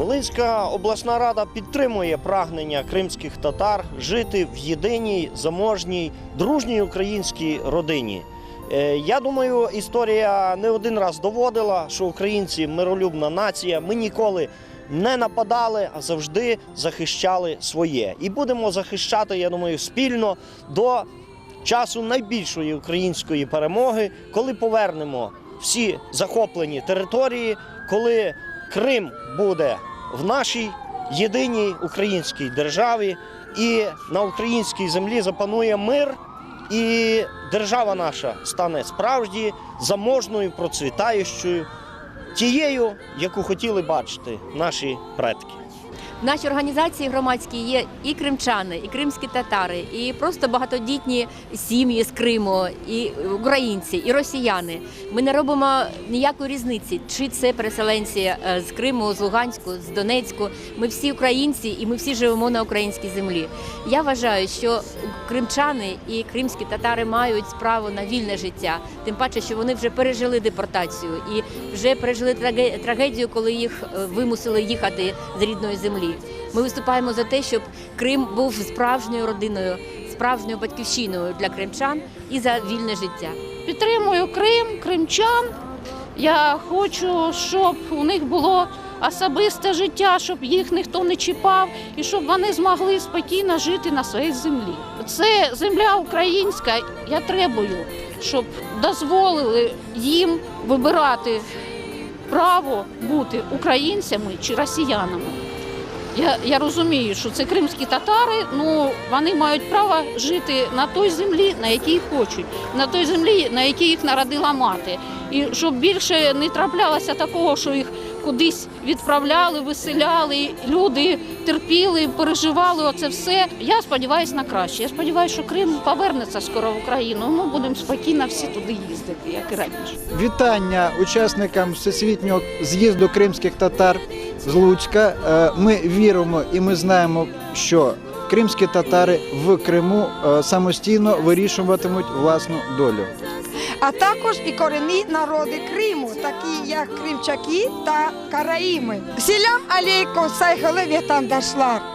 Волинська обласна рада підтримує прагнення кримських татар жити в єдиній заможній дружній українській родині. Е, Я думаю, історія не один раз доводила, що українці миролюбна нація. Ми ніколи не нападали, а завжди захищали своє. І будемо захищати, я думаю, спільно до часу найбільшої української перемоги, коли повернемо всі захоплені території, коли Крим буде в нашій єдиній українській державі, і на українській землі запанує мир, і держава наша стане справді заможною, процвітаючою, тією, яку хотіли бачити наші предки. В нашій організації громадській є і кримчани, і кримські татари, і просто багатодітні сім'ї з Криму, і українці, і росіяни. Ми не робимо ніякої різниці, чи це переселенці е, з Криму, з Луганську, з Донецьку. Ми всі українці, і ми всі живемо на українській землі. Я вважаю, що кримчани і кримські татари мають право на вільне життя. Тим паче, що вони вже пережили депортацію і вже пережили трагедію, коли їх е, вимусили їхати з рідної землі. Ми виступаємо за те, щоб Крим був справжньою родиною, справжньою батьківщиною для кримчан і за вільне життя. Підтримую Крим, кримчан. Я хочу, щоб у них було особисте життя, щоб їх ніхто не чіпав і щоб вони змогли спокійно жити на своїй землі. Це земля українська. Я требую, щоб дозволили їм вибирати право бути українцями чи росіянами. Я, я розумію, що це кримські татари, ну вони мають право жити на той землі, на якій хочуть, на той землі, на якій їх народила мати. І щоб більше не траплялося такого, що їх кудись відправляли, виселяли, люди терпіли, переживали оце все. Я сподіваюся на краще. Я сподіваюся, що Крим повернеться скоро в Україну. Ми будемо спокійно всі туди їздити, як і раніше. Вітання учасникам всесвітнього з'їзду кримських татар з Луцька. Е, Ми віримо і ми знаємо, що кримські татари в Криму е, самостійно вирішуватимуть власну долю. А також і корінні народи Криму, такі як кримчаки та караїми. Сілям алейкум.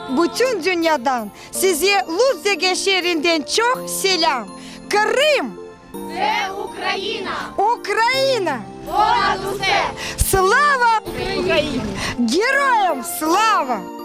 Bütün dünyadan size Luzde'ge şehrinden çok selam. Крим! Це Україна! Україна! Понад усе! Слава Україні! Героям слава!